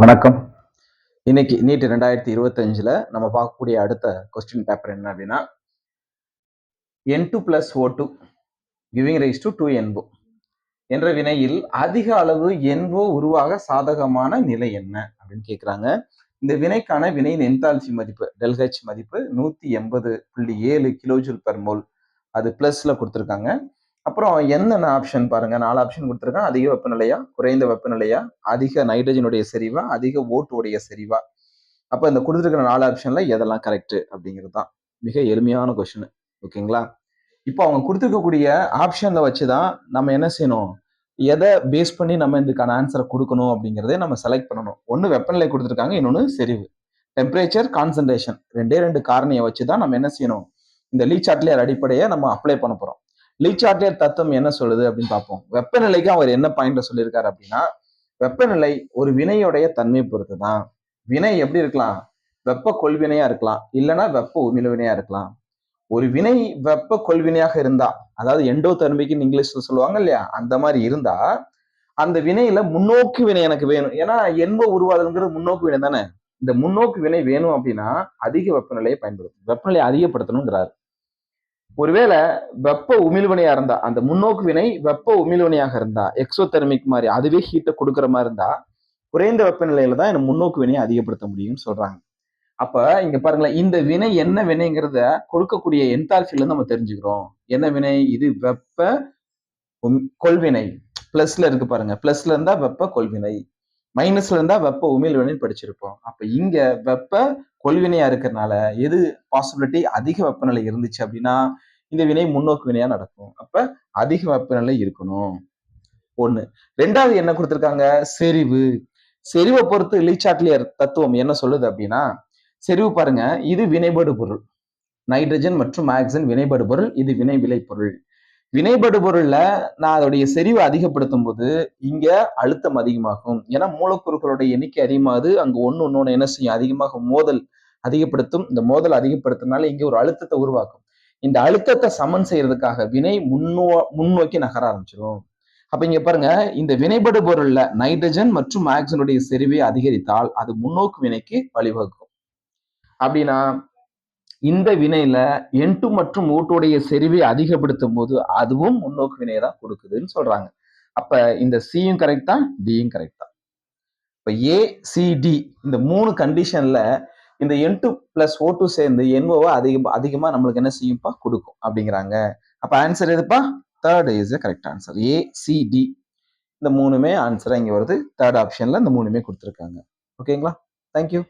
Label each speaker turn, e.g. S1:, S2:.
S1: வணக்கம். இன்னைக்கு நீட் ரெண்டாயிரத்தி இருபத்தஞ்சில் நம்ம பார்க்கக்கூடிய அடுத்த கொஸ்டின் பேப்பர் என்ன அப்படின்னா N two plus O two giving rise to two என்போ என்ற வினையில் அதிக அளவு என்போ உருவாக சாதகமான நிலை என்ன அப்படின்னு கேட்குறாங்க இந்த வினைக்கான வினையின் என்தால்சி மதிப்பு டெல்ஹெச் மதிப்பு நூற்றி எண்பது புள்ளி ஏழு கிலோஜூல் பெர்மோல் அது ப்ளஸ்ல கொடுத்துருக்காங்க. அப்புறம் என்னென்ன ஆப்ஷன் பாருங்க? நாலு ஆப்ஷன் கொடுத்துருக்கான் அதிக வெப்பநிலையா? குறைந்த வெப்பநிலையா? அதிக நைட்ரஜனுடைய செறிவா? அதிக ஓட்டுடைய செறிவா? அப்போ இந்த கொடுத்துருக்கிற நாலு ஆப்ஷன்ல எதெல்லாம் கரெக்ட் அப்படிங்கிறது தான். மிக எளிமையான கொஸ்டின் ஓகேங்களா? இப்போ அவங்க கொடுத்துருக்கக்கூடிய ஆப்ஷன்ல வச்சு தான் நம்ம என்ன செய்யணும்? எதை பேஸ் பண்ணி நம்ம இதுக்கான ஆன்சரை கொடுக்கணும் அப்படிங்கிறதே நம்ம செலக்ட் பண்ணணும். ஒன்று வெப்பநிலை கொடுத்துருக்காங்க இன்னொன்று செறிவு. டெம்பரேச்சர் கான்சன்ட்ரேஷன் ரெண்டே ரெண்டு காரணியை வச்சு தான் நம்ம என்ன செய்யணும்? இந்த லீச்சாட்லியர் அடிப்படையை நம்ம அப்ளை பண்ண போகிறோம் லீச்சாட்லியர் தத்துவம் என்ன சொல்லுது அப்படின்னு பார்ப்போம். வெப்பநிலைக்கு அவர் என்ன பாயிண்ட்ல சொல்லியிருக்காரு அப்படின்னா வெப்பநிலை ஒரு வினையுடைய தன்மை பொறுத்து தான் வினை எப்படி இருக்கலாம்? வெப்ப கொள்வினையா இருக்கலாம். இல்லைன்னா வெப்ப உமிழ்வினையா இருக்கலாம். ஒரு வினை வெப்ப கொள்வினையாக இருந்தா அதாவது எண்டோ தன்மைக்குன்னு இங்கிலீஷ்ல சொல்லுவாங்க இல்லையா? அந்த மாதிரி இருந்தா அந்த வினையில முன்னோக்கு வினை எனக்கு வேணும். ஏன்னா என்ப உருவாதுங்கிறது முன்னோக்கு வினை தானே இந்த முன்னோக்கு வினை வேணும் அப்படின்னா அதிக வெப்பநிலையை பயன்படுத்தும் வெப்பநிலையை அதிகப்படுத்தணுங்கிறாரு. ஒருவேளை வெப்ப உமிழ்வினையா இருந்தா அந்த முன்னோக்கு வினை வெப்ப உமிழ்வினையாக இருந்தா எக்ஸோதெர்மிக் மாதிரி அதுவே ஹீட்டை கொடுக்குற மாதிரி இருந்தா குறைந்த வெப்பநிலையில தான் எனக்கு முன்னோக்கு வினையை அதிகப்படுத்த முடியும்னு சொல்றாங்க. அப்ப இங்க பாருங்களேன் இந்த வினை என்ன வினைங்கிறத கொடுக்கக்கூடிய என்தால்சில இருந்து நம்ம தெரிஞ்சுக்கிறோம். என்ன வினை? இது வெப்ப கொள்வினை. பிளஸ்ல இருக்கு பாருங்க பிளஸ்ல இருந்தா வெப்ப கொள்வினை. மைனஸ்ல இருந்தா வெப்ப வினைன்னு படிச்சிருப்போம். அப்ப இங்க வெப்ப கொள்வினையா இருக்கிறதுனால எது பாசிபிலிட்டி அதிக வெப்பநிலை இருந்துச்சு அப்படின்னா இந்த வினை முன்னோக்கு வினையா நடக்கும். அப்ப அதிக வெப்பநிலை இருக்கணும். ஒண்ணு. ரெண்டாவது என்ன கொடுத்துருக்காங்க? செறிவு. செறிவை பொறுத்து லீச்சாட்லியர் தத்துவம் என்ன சொல்லுது அப்படின்னா செறிவு பாருங்க இது வினைபடு பொருள். நைட்ரஜன் மற்றும் ஆக்சிஜன் வினைபடு பொருள் இது வினை விளை பொருள். வினைபடு பொருள்ல நான் அதோடைய செறிவை அதிகப்படுத்தும் போது இங்க அழுத்தம் அதிகமாகும். ஏன்னா மூலக்கூறுகளுடைய எண்ணிக்கை அதிகமாகுது. அங்க ஒன்று ஒன்று என்ன செய்யும்? அதிகமாக மோதல் அதிகப்படுத்தும். இந்த மோதல் அதிகப்படுத்தினால இங்க ஒரு அழுத்தத்தை உருவாக்கும். இந்த அழுத்தத்தை சமன் செய்யறதுக்காக வினை முன்னோ முன்னோக்கி நகர ஆரம்பிச்சிடும் அப்ப இங்க பாருங்க இந்த வினைபடு பொருள்ல நைட்ரஜன் மற்றும் ஆக்சிஜனுடைய செறிவை அதிகரித்தால் அது முன்னோக்கு வினைக்கு வழிவகுக்கும். அப்படின்னா இந்த வினையில என்டு மற்றும் ஊட்டுடைய செறிவை அதிகப்படுத்தும் போது அதுவும் முன்னோக்கு வினையை தான் கொடுக்குதுன்னு சொல்றாங்க. அப்ப இந்த சியும் கரெக்ட் தான் டியும் கரெக்ட் தான். இப்ப ஏ டி இந்த மூணு கண்டிஷன்ல இந்த N two plus O two சேர்ந்து என்ஓவை அதிக அதிகமாக நம்மளுக்கு என்ன செய்யும்ப்பா? கொடுக்கும் அப்படிங்கிறாங்க. அப்போ ஆன்சர் எதுப்பா? Third is correct answer A C D இந்த மூணுமே ஆன்சராக இங்கே வருது. தேர்ட் ஆப்ஷனில் இந்த மூணுமே கொடுத்துருக்காங்க. ஓகேங்களா தேங்க்யூ